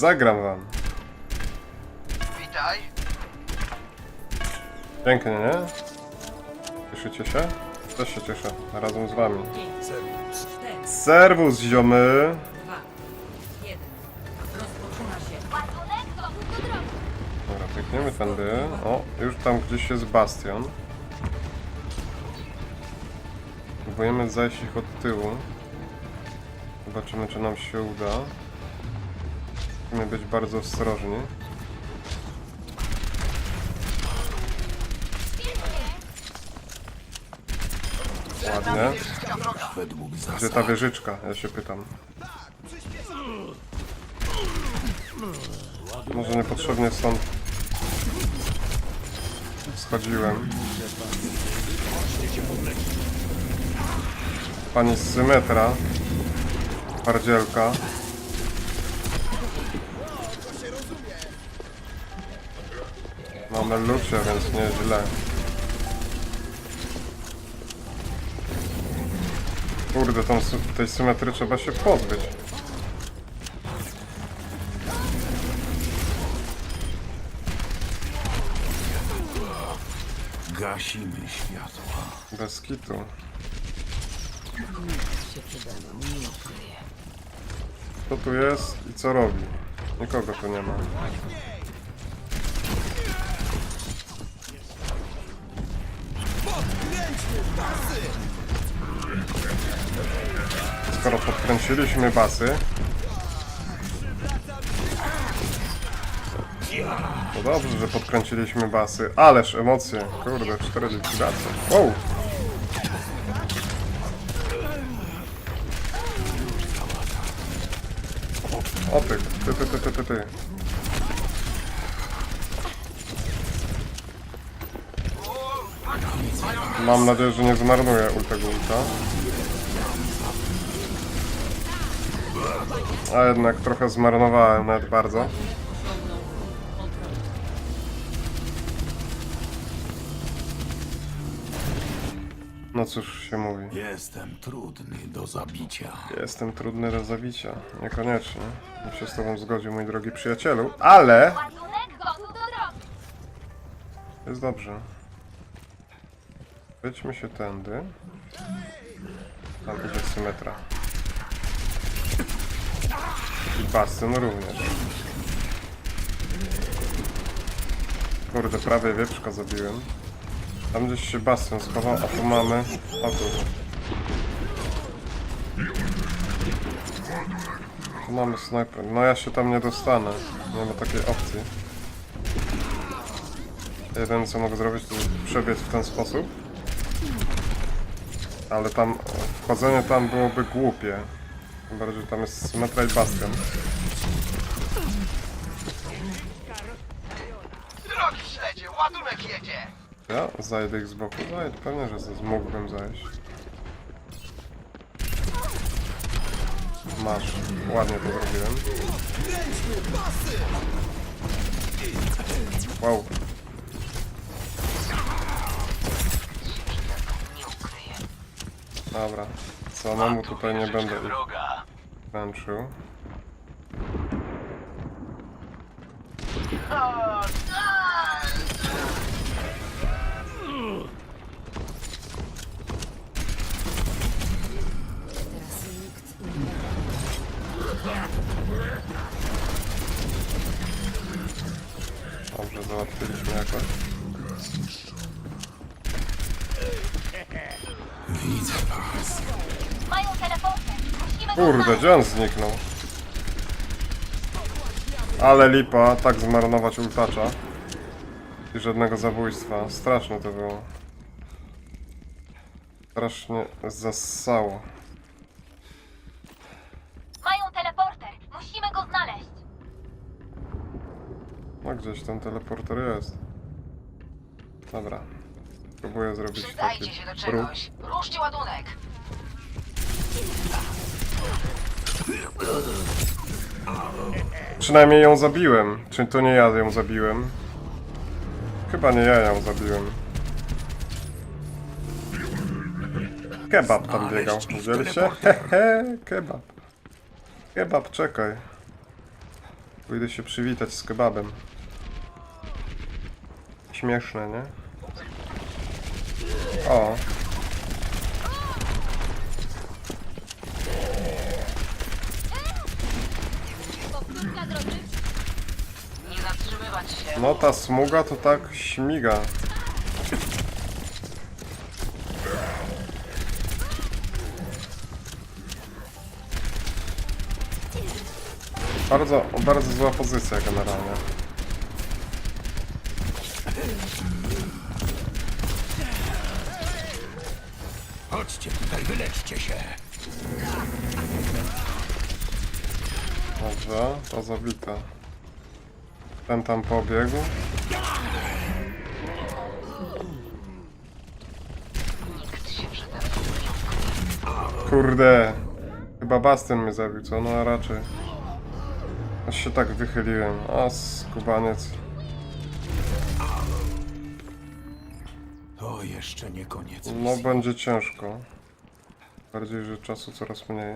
Zagram wam. Witaj. Pięknie, nie? Cieszycie się? Też się cieszę. Razem z wami. 4, Serwus, ziomy! 2, 1. Rozpoczyna się Ładunek gotów do drogi. Dobra, piękniemy tędy. O, już tam gdzieś jest bastion. Próbujemy zajść ich od tyłu. Zobaczymy, czy nam się uda. Musimy być bardzo ostrożni. Ładnie. Gdzie ta wieżyczka? Ja się pytam. Może niepotrzebnie stąd schodziłem. Pani Symetra. Pardzielka. Mamy lucie, więc nieźle. Kurde, tą, tej symetry trzeba się pozbyć. gasimy światła. Bez kitu. Kto tu jest i co robi? Nikogo tu nie ma. Skoro podkręciliśmy basy, to dobrze, że podkręciliśmy basy. Ależ emocje. Kurde, cztery likwidacje. Wow! O ty, ty, ty, ty, ty, ty. Mam nadzieję, że nie zmarnuję ulta. A jednak trochę zmarnowałem, nawet bardzo. No cóż się mówi. Jestem trudny do zabicia. Jestem trudny do zabicia. Niekoniecznie. Bym się z tobą zgodził, mój drogi przyjacielu, ale... Jest dobrze. Wejdźmy się tędy. Tam idzie symetra. I bastion również. Kurde, prawie wieprzka zabiłem. Tam gdzieś się bastion schował, a tu mamy... O tu. Mamy snajper. No ja się tam nie dostanę. Nie ma takiej opcji. Jedyne co mogę zrobić to przebiec w ten sposób. Ale tam wchodzenie tam byłoby głupie. Tym bardziej tam jest Symetra i Bastion. Drogi śledzie, ładunek jedzie. Ja zajdę ich z boku. Zajdę, pewnie, że z- mógłbym zajść. Masz. Ładnie to zrobiłem. Wow. Dobra. Samemu tutaj nie będę Teraz nikt Dobrze, załatwiliśmy jakoś. Widzę was. Mają. Kurde, gdzie on zniknął? Ale lipa, tak zmarnować ultacza. I żadnego zabójstwa. Straszne to było. Strasznie zassało. Mają teleporter. Musimy go znaleźć. No gdzieś ten teleporter jest. Dobra. Próbuję zrobić taki Przydajcie się do czegoś. Ruszcie ładunek. Przynajmniej ją zabiłem. Czy to nie ja ją zabiłem? Chyba nie ja ją zabiłem. Kebab tam biegał. Widzieliście? Hehe, kebab. Kebab, czekaj. Pójdę się przywitać z kebabem. Śmieszne, nie? O, Powtórka drogi. Nie zatrzymywać się. No ta smuga to tak śmiga. Bardzo, bardzo zła pozycja generalnie. Chodźcie tutaj, wyleczcie się. Dobrze, to zabita. Ten tam pobiegł. Kurde. Chyba Bastian mnie zabił, co? No a raczej. Aż się tak wychyliłem. A skubaniec. To jeszcze nie koniec No będzie ciężko. Bardziej, że czasu coraz mniej.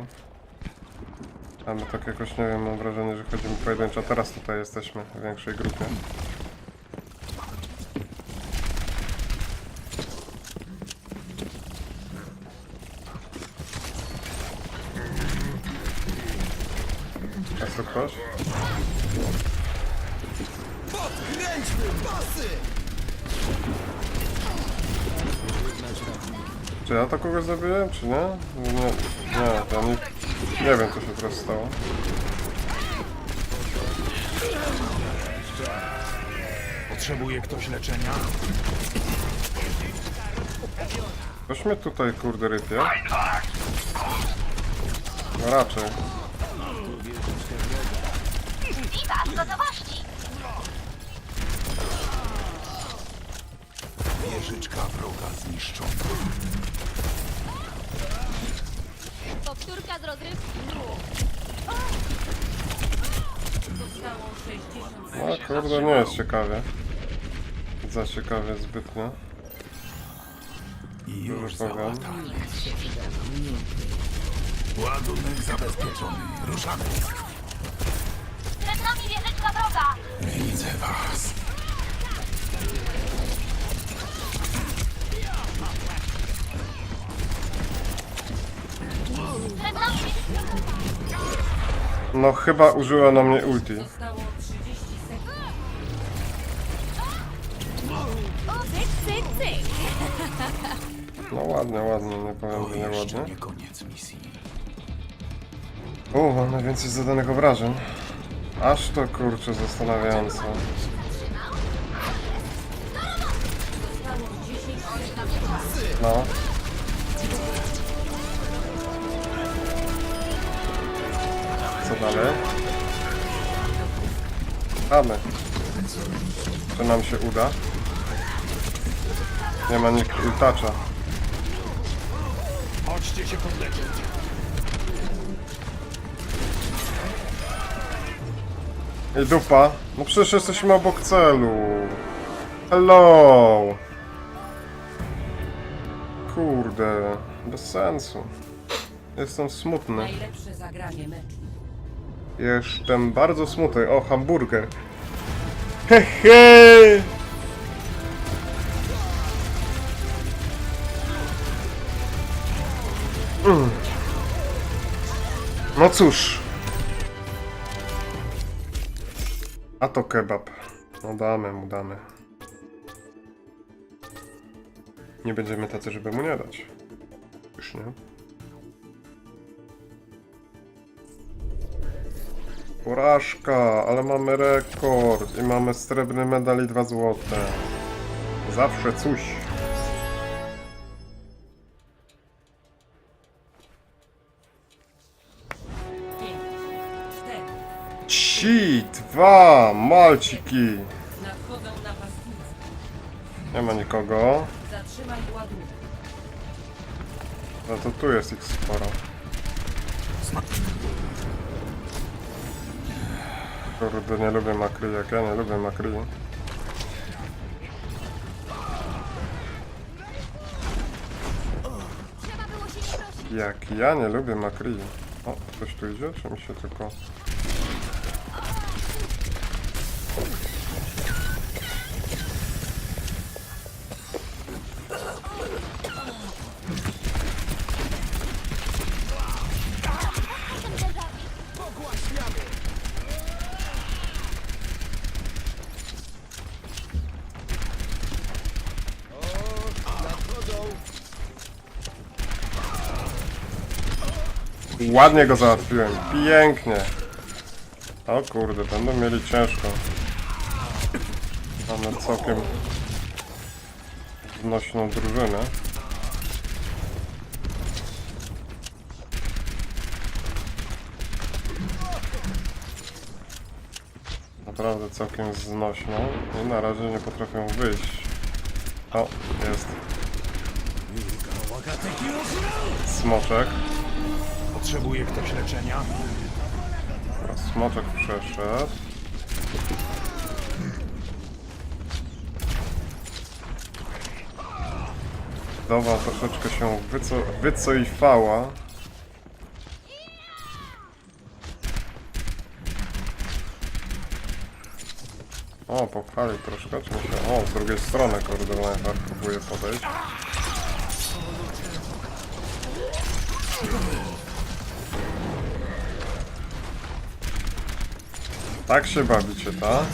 A my tak jakoś, nie wiem, mam wrażenie, że chodzimy pojedynczo. Teraz tutaj jesteśmy w większej grupie. A co ktoś? Czy ja to kogoś zabiłem, czy nie? Nie, nie, ja nie, nie wiem co się teraz stało. Potrzebuje ktoś leczenia? Ktoś mnie tutaj kurde rypie. No raczej. Witam, gotowości. Wieżyczka wroga zniszczona. Powtórka z rozrywki. Zostało 60 No kurde, nie jest ciekawie. Za ciekawie zbytnio. I już załatany. Ładunek zabezpieczony. Ruszamy. Przed nami wieżyczka wroga. Widzę was. Przed nami wieżyczka No chyba użyła na mnie ulti. Zostało 30 sekund. Cyk, cyk, cyk. No ładnie, ładnie, nie powiem, że nie ładnie. U, mam najwięcej zadanych obrażeń. Aż to kurczę zastanawiające. Zostało 10 sekund. No. Co dalej? Mamy. Czy nam się uda? Nie ma nikt ultacza. Chodźcie się podleczyć. Ej dupa. No przecież jesteśmy obok celu. Hello. Kurde. Bez sensu. Jestem smutny. Najlepsze zagranie meczu. Jestem bardzo smutny. O, hamburger. Hehe! Mm. No cóż. A to kebab. No damy mu, damy. Nie będziemy tacy, żeby mu nie dać. Już nie. Porażka, ale mamy rekord i mamy srebrny medal i dwa złote. Zawsze coś. Ci, dwa, malciki. Nie ma nikogo. No to tu jest ich sporo. Kurde, nie lubię makry, jak ja nie lubię makry. Jak ja nie lubię makry. O, ktoś tu idzie, czy mi się tylko... Ładnie go załatwiłem. Pięknie. O kurde, będą mieli ciężko. Mamy całkiem znośną drużynę. Naprawdę całkiem znośną i na razie nie potrafią wyjść. O, jest. Smoczek. Potrzebuje ktoś leczenia? Smoczek przeszedł. Dowa troszeczkę się wyco wycofała. O, popchali troszkę, czy. O, z drugiej strony kurde Lionheart próbuje podejść. Tak się bawicie, tak?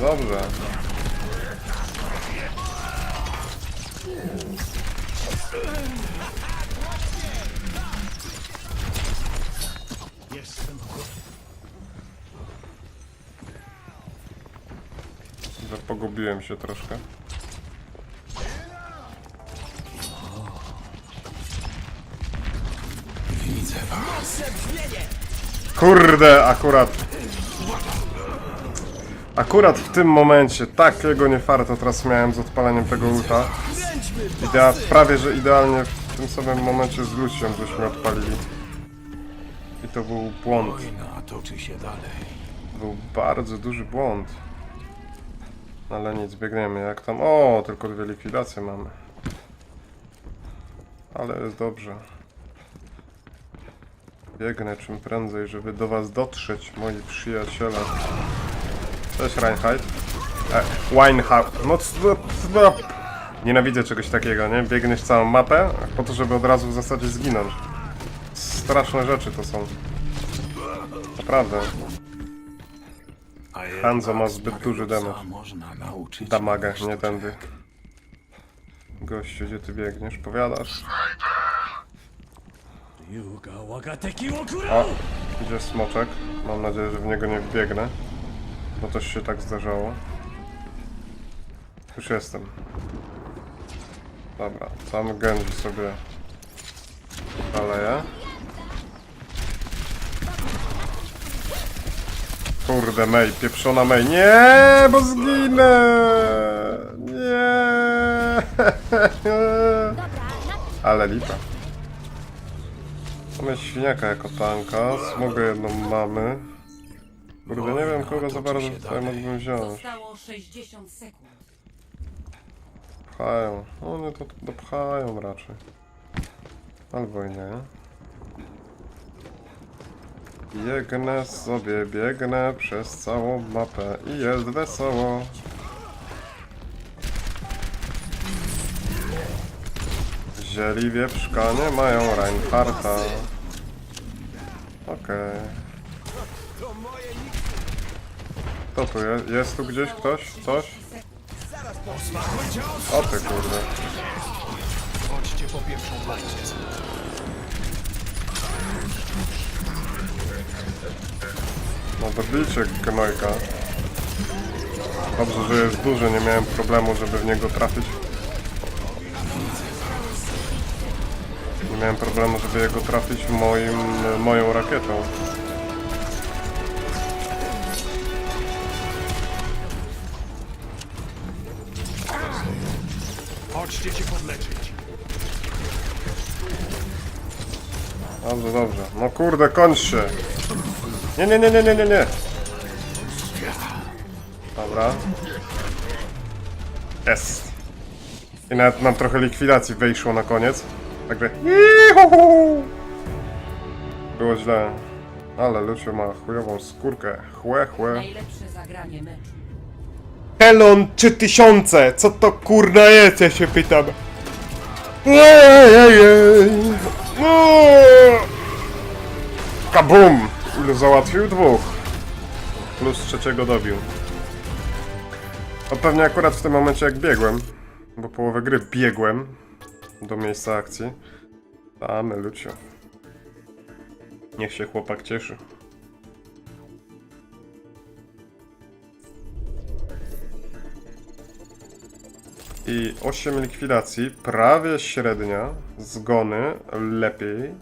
Dobrze. Że pogubiłem się troszkę. Widzę was. Kurde, akurat. Akurat w tym momencie takiego niefarta teraz miałem z odpaleniem tego ulta. Idea, prawie że idealnie w tym samym momencie z Lucią żeśmy odpalili. I to był błąd. Był bardzo duży błąd. Ale nic, biegniemy jak tam. O, tylko dwie likwidacje mamy. Ale jest dobrze. Biegnę czym prędzej, żeby do was dotrzeć, moi przyjaciele. Cześć Reinhardt. E, Weinhardt. No, no. Nienawidzę czegoś takiego, nie? Biegniesz całą mapę po to, żeby od razu w zasadzie zginąć. Straszne rzeczy to są. Naprawdę. Hanzo ma zbyt duży damage. Damagę, nie tędy. Gościu, gdzie ty biegniesz? Powiadasz? O, idzie smoczek. Mam nadzieję, że w niego nie wbiegnę. Bo też się tak zdarzało. Już jestem. Dobra, tam Genji sobie zaleje. Kurde, Mej, pieprzona Mej. Nie, bo zginę! Nie! Ale lipa. Mamy świniaka jako tanka, smogę jedną mamy. Kurde, nie wiem kogo za bardzo tutaj mógłbym wziąć. Zostało 60 sekund. Pchają. One to dopchają raczej. Albo i nie. Biegnę sobie, biegnę przez całą mapę i jest wesoło. Wzięli wieprzka, nie mają Reinharta. Okej. Kto tu jest? Jest tu gdzieś ktoś? Coś? O ty kurde. Chodźcie po pierwszą walkę. No dobijcie gnojka. Dobrze, że jest duży, nie miałem problemu, żeby w niego trafić. Nie miałem problemu, żeby jego trafić moim, moją rakietą. Chodźcie się podleczyć. Dobrze, dobrze. No kurde, kończ się. Nie, nie, nie, nie, nie, nie, nie. Dobra. Jest. I nawet nam trochę likwidacji wejszło na koniec. Także... Ihuhu! Było źle. Ale Lucio ma chujową skórkę. Chłe, chłe. Najlepsze zagranie meczu. Helon 3000! Co to kurna jest, ja się pytam. Ej, ej, ej. Kabum! Ilu załatwił? Dwóch. Plus trzeciego dobił. To pewnie akurat w tym momencie jak biegłem, bo połowę gry biegłem do miejsca akcji. Damy Lucio. Niech się chłopak cieszy. I 8 likwidacji, prawie średnia. Zgony lepiej.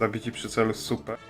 Zabici przy celu super.